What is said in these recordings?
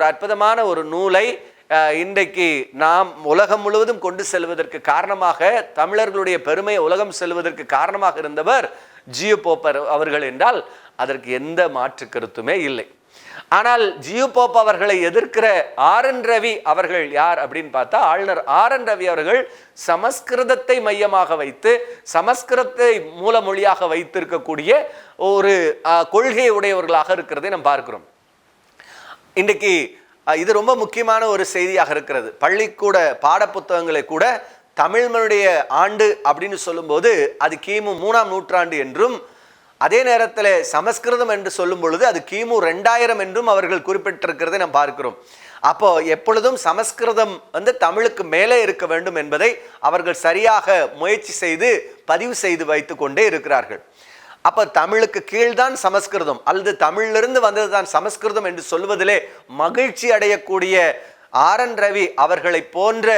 ஒரு அற்புதமான ஒரு நூலை அஹ், இன்றைக்கு நாம் உலகம் முழுவதும் கொண்டு செல்வதற்கு காரணமாக தமிழர்களுடைய பெருமையை உலகம் செல்வதற்கு காரணமாக இருந்தவர் ஜியோபோப்பர் அவர்கள் என்றால் அதற்கு எந்த மாற்று கருத்துமே இல்லை. ஆனால் ஜியு போப் அவர்களை எதிர்க்கிற ஆர் என் ரவி அவர்கள் யார் அப்படின்னு பார்த்தா ஆளுநர் ஆர் என் ரவி அவர்கள் சமஸ்கிருதத்தை மையமாக வைத்து சமஸ்கிருதத்தை மூல மொழியாக வைத்திருக்கக்கூடிய ஒரு அஹ், கொள்கை உடையவர்களாக இருக்கிறதை நாம் பார்க்கிறோம். இன்றைக்கு இது ரொம்ப முக்கியமான ஒரு செய்தியாக இருக்கிறது. பள்ளிக்கூட பாடப்புத்தகங்களை கூட தமிழ்மனுடைய ஆண்டு அப்படின்னு சொல்லும்போது அது கிமு மூணாம் நூற்றாண்டு என்றும் அதே நேரத்தில் சமஸ்கிருதம் என்று சொல்லும் பொழுது அது கிமு ரெண்டாயிரம் என்றும் அவர்கள் குறிப்பிட்டிருக்கிறதை நாம் பார்க்கிறோம். அப்போ எப்பொழுதும் சமஸ்கிருதம் வந்து தமிழுக்கு மேலே இருக்க வேண்டும் என்பதை அவர்கள் சரியாக முயற்சி செய்து பதிவு செய்து வைத்து கொண்டே இருக்கிறார்கள். அப்போ தமிழுக்கு கீழ்தான் சமஸ்கிருதம். அல்லது தமிழிலிருந்து வந்ததுதான் சமஸ்கிருதம் என்று சொல்வதிலே மகிழ்ச்சி அடையக்கூடிய ஆர் என் ரவி அவர்களை போன்ற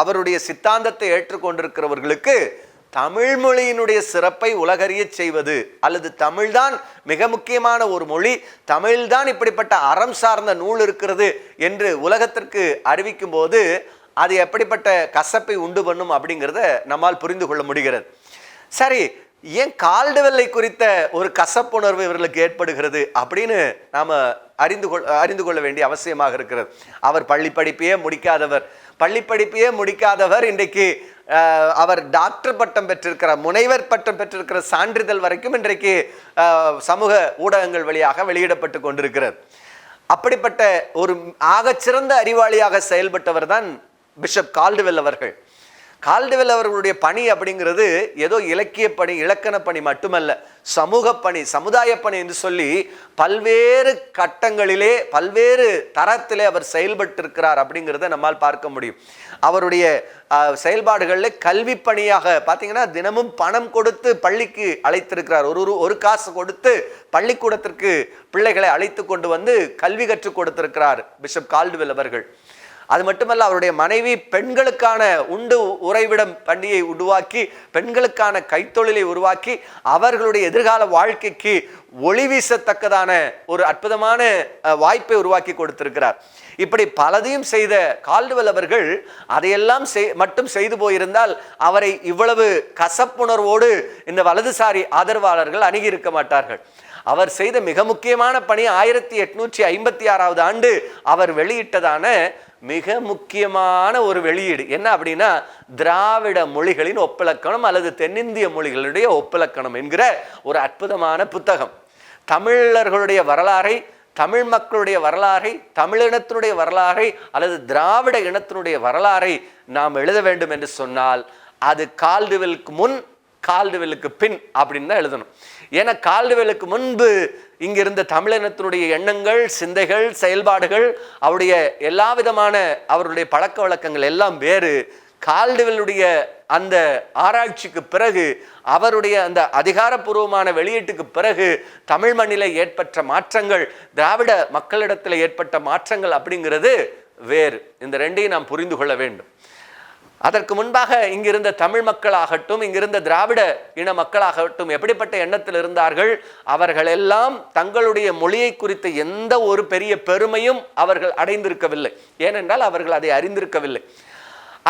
அவருடைய சித்தாந்தத்தை ஏற்றுக்கொண்டிருக்கிறவர்களுக்கு தமிழ் மொழியினுடைய சிறப்பை உலகறியச் செய்வது அல்லது தமிழ்தான் மிக முக்கியமான ஒரு மொழி தமிழ்தான் இப்படிப்பட்ட அறம் சார்ந்த நூல் இருக்கிறது என்று உலகத்திற்கு அறிவிக்கும் போது அது எப்படிப்பட்ட கசப்பை உண்டு பண்ணும் அப்படிங்கிறத நம்மால் புரிந்து கொள்ள முடிகிறது. சரி ஏன் கால்டுவெல்லை குறித்த ஒரு கசப்புணர்வு இவர்களுக்கு ஏற்படுகிறது அப்படின்னு நாம் அறிந்து கொள் அறிந்து கொள்ள வேண்டிய அவசியமாக இருக்கிறது. அவர் பள்ளி படிப்பையே முடிக்காதவர். பள்ளி படிப்பையே முடிக்காதவர் இன்றைக்கு அவர் டாக்டர் பட்டம் பெற்றிருக்கிறார் முனைவர் பட்டம் பெற்றிருக்கிற சான்றிதழ் வரைக்கும் இன்றைக்கு சமூக ஊடகங்கள் வழியாக வெளியிடப்பட்டு கொண்டிருக்கிறது. அப்படிப்பட்ட ஒரு ஆகச்சிறந்த அறிவாளியாக செயல்பட்டவர் தான் பிஷப் கால்டுவெல் அவர்கள். கால்டுவெல் அவர்களுடைய பணி அப்படிங்கிறது ஏதோ இலக்கிய பணி இலக்கண பணி மட்டுமல்ல சமூக பணி சமுதாய பணி என்று சொல்லி பல்வேறு கட்டங்களிலே பல்வேறு தரத்திலே அவர் செயல்பட்டிருக்கிறார் அப்படிங்கிறத நம்மால் பார்க்க முடியும். அவருடைய செயல்பாடுகளில் கல்வி பணியாக பார்த்தீங்கன்னா தினமும் பணம் கொடுத்து பள்ளிக்கு அழைத்திருக்கிறார். ஒரு ஒரு ஒரு காசு கொடுத்து பள்ளிக்கூடத்திற்கு பிள்ளைகளை அழைத்து கொண்டு வந்து கல்வி கற்றுக் கொடுத்திருக்கிறார் பிஷப் கால்டுவெல் அவர்கள். அது மட்டுமல்ல அவருடைய மனைவி பெண்களுக்கான உண்டு உறைவிடம் பண்டிகையை உருவாக்கி பெண்களுக்கான கைத்தொழிலை உருவாக்கி அவர்களுடைய எதிர்கால வாழ்க்கைக்கு ஒளி வீசத்தக்கதான ஒரு அற்புதமான வாய்ப்பை உருவாக்கி கொடுத்திருக்கிறார். இப்படி பலதையும் செய்த கால்டுவல் அவர்கள் அதையெல்லாம் செய் மட்டும் செய்து போயிருந்தால் அவரை இவ்வளவு கசப்புணர்வோடு இந்த வலதுசாரி ஆதரவாளர்கள் அணுகி இருக்க மாட்டார்கள். அவர் செய்த மிக முக்கியமான பணி ஆயிரத்தி எட்நூற்றி ஐம்பத்தி ஆறாவது ஆண்டு அவர் வெளியிட்டதான மிக முக்கியமான ஒரு வெளியீடு. என்ன அப்படின்னா திராவிட மொழிகளின் ஒப்பிலக்கணம் அல்லது தென்னிந்திய மொழிகளுடைய ஒப்பிலக்கணம் என்கிற ஒரு அற்புதமான புத்தகம். தமிழர்களுடைய வரலாறை தமிழ் மக்களுடைய வரலாறை தமிழினத்தினுடைய வரலாறை அல்லது திராவிட இனத்தினுடைய வரலாறை நாம் எழுத வேண்டும் என்று சொன்னால் அது கால்டுவெலுக்கு முன் கால்டுவெலுக்கு பின் அப்படின்னு தான் எழுதணும். ஏன்னா கால்டுவெலுக்கு முன்பு இங்கே இருந்த தமிழினத்தினுடைய எண்ணங்கள் சிந்தைகள் செயல்பாடுகள் அவருடைய எல்லா விதமான அவருடைய பழக்க வழக்கங்கள் எல்லாம் வேறு. கால்டுவெலுடைய அந்த ஆராய்ச்சிக்கு பிறகு அவருடைய அந்த அதிகாரப்பூர்வமான வெளியீட்டுக்கு பிறகு தமிழ் மண்ணிலே ஏற்பட்ட மாற்றங்கள் திராவிட மக்களிடத்தில் ஏற்பட்ட மாற்றங்கள் அப்படிங்கிறது வேறு. இந்த ரெண்டையும் நாம் புரிந்து கொள்ள வேண்டும். அதற்கு முன்பாக இங்கிருந்த தமிழ் மக்களாகட்டும் இங்கிருந்த திராவிட இன மக்களாகட்டும் எப்படிப்பட்ட எண்ணத்தில் இருந்தார்கள் அவர்கள் எல்லாம் தங்களுடைய மொழியை குறித்த எந்த ஒரு பெரிய பெருமையும் அவர்கள் அடைந்திருக்கவில்லை. ஏனென்றால் அவர்கள் அதை அறிந்திருக்கவில்லை.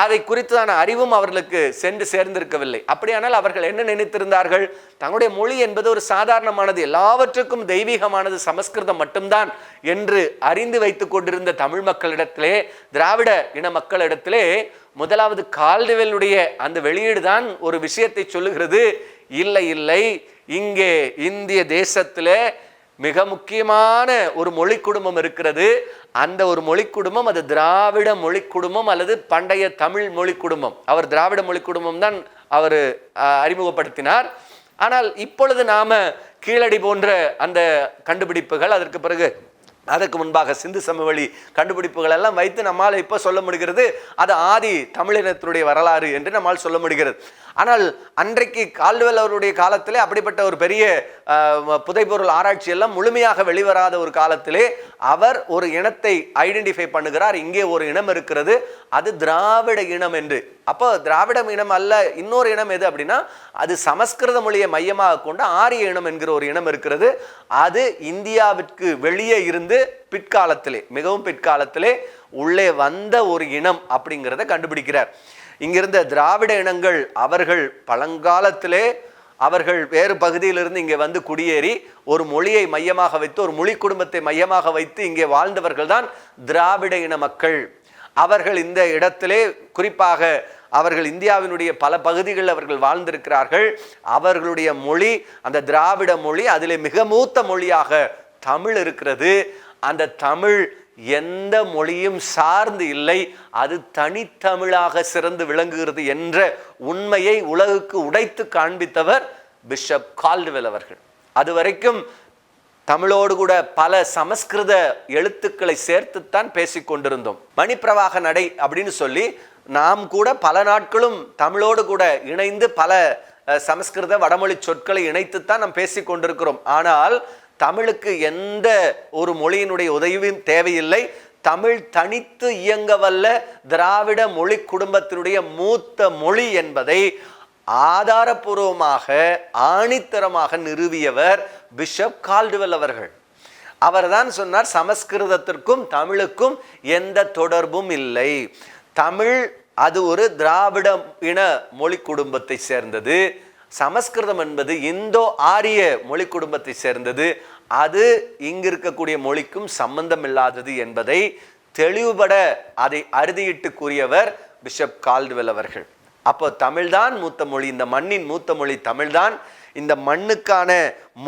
அதை குறித்தான அறிவும் அவர்களுக்கு சென்று சேர்ந்திருக்கவில்லை. அப்படியானால் அவர்கள் என்ன நினைத்திருந்தார்கள்? தங்களுடைய மொழி என்பது ஒரு சாதாரணமானது. எல்லாவற்றுக்கும் தெய்வீகமானது சமஸ்கிருதம் மட்டும்தான் என்று அறிந்து வைத்துக் கொண்டிருந்த தமிழ் மக்களிடத்திலே திராவிட இன மக்களிடத்திலே முதலாவது கால்டுவெல்லுடைய அந்த வெளியீடு தான் ஒரு விஷயத்தை சொல்லுகிறது. இல்லை இல்லை இங்கே இந்திய தேசத்திலே மிக முக்கியமான ஒரு மொழி குடும்பம் இருக்கிறது. அந்த ஒரு மொழி குடும்பம் அது திராவிட மொழி குடும்பம் அல்லது பண்டைய தமிழ் மொழி குடும்பம். அவர் திராவிட மொழி குடும்பம் தான் அவர் அறிமுகப்படுத்தினார். ஆனால் இப்பொழுது நாம கீழடி போன்ற அந்த கண்டுபிடிப்புகள் அதற்கு பிறகு அதற்கு முன்பாக சிந்து சமவெளி கண்டுபிடிப்புகள் எல்லாம் வைத்து நம்மால் இப்போ சொல்ல முடிகிறது. அது ஆதி தமிழினத்தினுடைய வரலாறு என்று நம்மால் சொல்ல முடிகிறது. ஆனால் அன்றைக்கு கால்டுவெல் அவருடைய காலத்திலே அப்படிப்பட்ட ஒரு பெரிய புதைப்பொருள் ஆராய்ச்சி எல்லாம் முழுமையாக வெளிவராத ஒரு காலத்திலே அவர் ஒரு இனத்தை ஐடென்டிஃபை பண்ணுகிறார். இங்கே ஒரு இனம் இருக்கிறது. அது திராவிட இனம் என்று. அப்போ திராவிடம் இனம் அல்ல இன்னொரு இனம் எது அப்படின்னா அது சமஸ்கிருத மொழியை மையமாக கொண்ட ஆரிய இனம் என்கிற ஒரு இனம் இருக்கிறது. அது இந்தியாவிற்கு வெளியே இருந்து பிற்காலத்திலே மிகவும் பிற்காலத்திலே உள்ளே வந்த ஒரு இனம் அப்படிங்கிறத கண்டுபிடிக்கிறார். இங்கிருந்த திராவிட இனங்கள் அவர்கள் பழங்காலத்திலே அவர்கள் வேறு பகுதியிலிருந்து இங்கே வந்து குடியேறி ஒரு மொழியை மையமாக வைத்து ஒரு மொழி குடும்பத்தை மையமாக வைத்து இங்கே வாழ்ந்தவர்கள் தான் திராவிட இன மக்கள். அவர்கள் இந்த இடத்திலே குறிப்பாக அவர்கள் இந்தியாவினுடைய பல பகுதிகளில் அவர்கள் வாழ்ந்திருக்கிறார்கள். அவர்களுடைய மொழி அந்த திராவிட மொழி அதிலே மிக மூத்த மொழியாக தமிழ் இருக்கிறது. அந்த தமிழ் எந்த மொழியும் சார்ந்து இல்லை. அது தனித்தமிழாக சிறந்து விளங்குகிறது என்ற உண்மையை உலகுக்கு உடைத்து காண்பித்தவர் பிஷப் கால்டுவெல் அவர்கள். அது வரைக்கும் தமிழோடு கூட பல சமஸ்கிருத எழுத்துக்களை சேர்த்துத்தான் பேசிக் கொண்டிருந்தோம். மணிப்பிரவாக நடை அப்படின்னு சொல்லி நாம் கூட பல நாட்களும் தமிழோடு கூட இணைந்து பல சமஸ்கிருத வடமொழி சொற்களை இணைத்துத்தான் நாம் பேசிக்கொண்டிருக்கிறோம் ஆனால் தமிழுக்கு எந்த ஒரு மொழியினுடைய உதவியும் தேவையில்லை. தமிழ் தனித்து இயங்க வல்ல திராவிட மொழி குடும்பத்தினுடைய மூத்த மொழி என்பதை ஆதாரபூர்வமாக ஆணித்தரமாக நிறுவியவர் பிஷப் கால்டுவெல் அவர்கள். அவர்தான் சொன்னார் சமஸ்கிருதத்திற்கும் தமிழுக்கும் எந்த தொடர்பும் இல்லை. தமிழ் அது ஒரு திராவிட இன மொழி குடும்பத்தை சேர்ந்தது. சமஸ்கிருதம் என்பது இந்தோ ஆரிய மொழி குடும்பத்தை சேர்ந்தது. அது இங்கு இருக்கக்கூடிய மொழிக்கும் சம்பந்தம் இல்லாதது என்பதை தெளிவுபட அதை அறுதியிட்டு கூறியவர் பிஷப் கால்டுவெல் அவர்கள். அப்போ தமிழ்தான் மூத்த மொழி இந்த மண்ணின் மூத்த மொழி தமிழ்தான். இந்த மண்ணுக்கான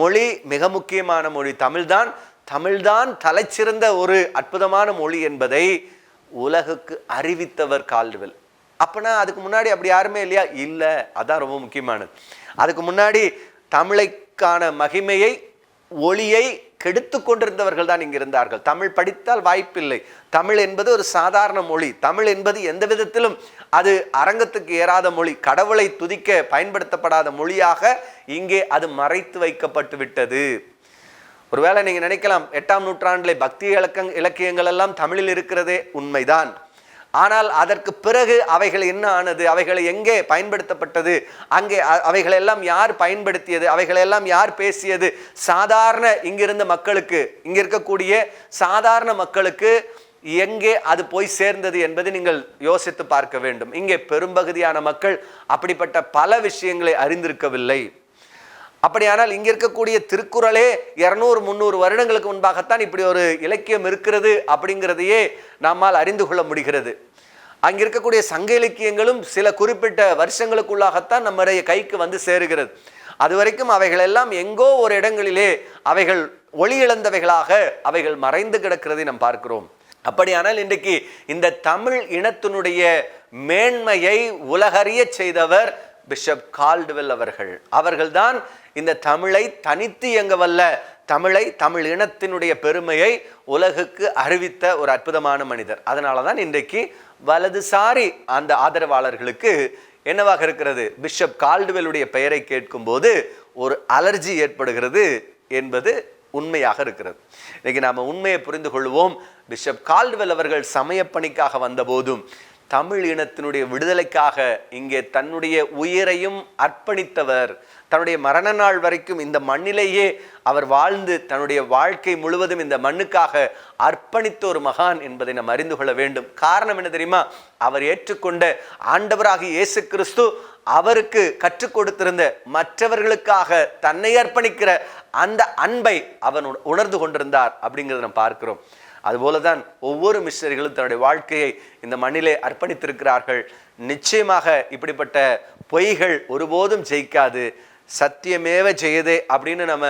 மொழி மிக முக்கியமான மொழி தமிழ்தான். தமிழ்தான் தலைச்சிறந்த ஒரு அற்புதமான மொழி என்பதை உலகுக்கு அறிவித்தவர் கால்டுவெல். அப்போனா அதுக்கு முன்னாடி அப்படி யாருமே இல்லையா? இல்லை. அதான் ரொம்ப முக்கியமானது. அதுக்கு முன்னாடி தமிழைக்கான மகிமையை ஒளியை கெடுத்து கொண்டிருந்தவர்கள் தான் இங்கே இருந்தார்கள். தமிழ் படித்தால் வாய்ப்பில்லை. தமிழ் என்பது ஒரு சாதாரண மொழி. தமிழ் என்பது எந்த விதத்திலும் அது அரங்கத்துக்கு ஏறாத மொழி. கடவுளை துதிக்க பயன்படுத்தப்படாத மொழியாக இங்கே அது மறைத்து வைக்கப்பட்டு விட்டது. ஒருவேளை நீங்கள் நினைக்கலாம் எட்டாம் நூற்றாண்டிலே பக்தி இலக்கங் இலக்கியங்கள் எல்லாம் தமிழில் இருக்கிறதே உண்மைதான். ஆனால் அதற்கு பிறகு அவைகள் என்ன ஆனது? அவைகளை எங்கே பயன்படுத்தப்பட்டது? அங்கே அவைகளெல்லாம் யார் பயன்படுத்தியது? அவைகளெல்லாம் யார் பேசியது? சாதாரண இங்கிருந்த மக்களுக்கு இங்கே இருக்கக்கூடிய சாதாரண மக்களுக்கு எங்கே அது போய் சேர்ந்தது என்பதை நீங்கள் யோசித்து பார்க்க வேண்டும். இங்கே பெரும்பகுதியான மக்கள் அப்படிப்பட்ட பல விஷயங்களை அறிந்திருக்கவில்லை. அப்படியானால் இங்கே இருக்கக்கூடிய திருக்குறளே இரநூறு முந்நூறு வருடங்களுக்கு முன்பாகத்தான் இப்படி ஒரு இலக்கியம் இருக்கிறது அப்படிங்கிறதையே நம்மால் அறிந்து கொள்ள முடிகிறது. அங்கே இருக்கக்கூடிய சங்க இலக்கியங்களும் சில குறிப்பிட்ட வருஷங்களுக்குள்ளாகத்தான் நம்முடைய கைக்கு வந்து சேருகிறது. அது வரைக்கும் அவைகள் எல்லாம் எங்கோ ஒரு இடங்களிலே அவைகள் ஒளி இழந்தவைகளாக அவைகள் மறைந்து கிடக்கிறதை நாம் பார்க்கிறோம். அப்படியானால் இன்றைக்கு இந்த தமிழ் இனத்தினுடைய மேன்மையை உலகறிய செய்தவர் பிஷப் கால்டுவெல் அவர்கள். அவர்கள்தான் இந்த தமிழை தனித்து இயங்க வல்ல தமிழை தமிழ் இனத்தினுடைய பெருமையை உலகுக்கு அறிவித்த ஒரு அற்புதமான மனிதர். அதனால தான் இன்றைக்கு வலதுசாரி அந்த ஆதரவாளர்களுக்கு என்னவாக இருக்கிறது? பிஷப் கால்டுவெலுடைய பெயரை கேட்கும்போது ஒரு அலர்ஜி ஏற்படுகிறது என்பது உண்மையாக இருக்கிறது. இன்னைக்கு நாம் உண்மையை புரிந்து கொள்வோம். பிஷப் கால்டுவெல் அவர்கள் சமயப்பணிக்காக வந்தபோதும் தமிழ் இனத்தினுடைய விடுதலைக்காக இங்கே தன்னுடைய உயிரையும் அர்ப்பணித்தவர். தன்னுடைய மரண நாள் வரைக்கும் இந்த மண்ணிலேயே அவர் வாழ்ந்து தன்னுடைய வாழ்க்கை முழுவதும் இந்த மண்ணுக்காக அர்ப்பணித்த ஒரு மகான் என்பதை நாம் அறிந்து கொள்ள வேண்டும். காரணம் என்ன தெரியுமா? அவர் ஏற்றுக்கொண்ட ஆண்டவராகி இயேசு கிறிஸ்து அவருக்கு கற்றுக் கொடுத்திருந்த மற்றவர்களுக்காக தன்னை அர்ப்பணிக்கிற அந்த அன்பை அவன் உணர்ந்து கொண்டிருந்தார் அப்படிங்கிறத நாம் பார்க்கிறோம். அதுபோல தான் ஒவ்வொரு மிஷனரிகளும் தன்னுடைய வாழ்க்கையை இந்த மண்ணிலே அர்ப்பணித்திருக்கிறார்கள். நிச்சயமாக இப்படிப்பட்ட பொய்கள் ஒருபோதும் ஜெயிக்காது. சத்தியமேவ ஜெயதே அப்படின்னு நம்ம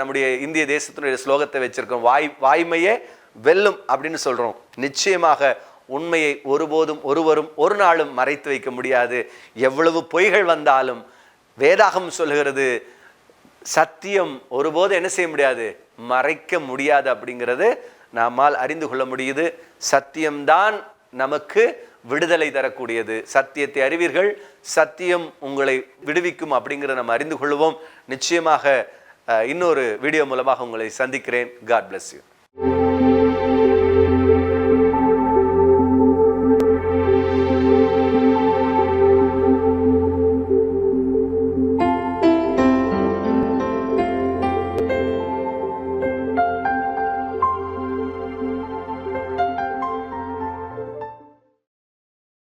நம்முடைய இந்திய தேசத்தினுடைய ஸ்லோகத்தை வச்சிருக்கோம். வாய் வாய்மையே வெல்லும் அப்படின்னு சொல்கிறோம் நிச்சயமாக உண்மையை ஒருபோதும் ஒருவரும் ஒரு நாளும் மறைத்து வைக்க முடியாது. எவ்வளவு பொய்கள் வந்தாலும் வேதாகம் சொல்லுகிறது சத்தியம் ஒருபோது என்ன செய்ய முடியாது? மறைக்க முடியாது அப்படிங்கிறது நம்மால் அறிந்து கொள்ள முடியுது. சத்தியம்தான் நமக்கு விடுதலை தரக்கூடியது. சத்தியத்தை அறிவீர்கள் சத்தியம் உங்களை விடுவிக்கும் அப்படிங்கிறத நம்ம அறிந்து கொள்வோம் நிச்சயமாக இன்னொரு வீடியோ மூலமாக உங்களை சந்திக்கிறேன். God bless you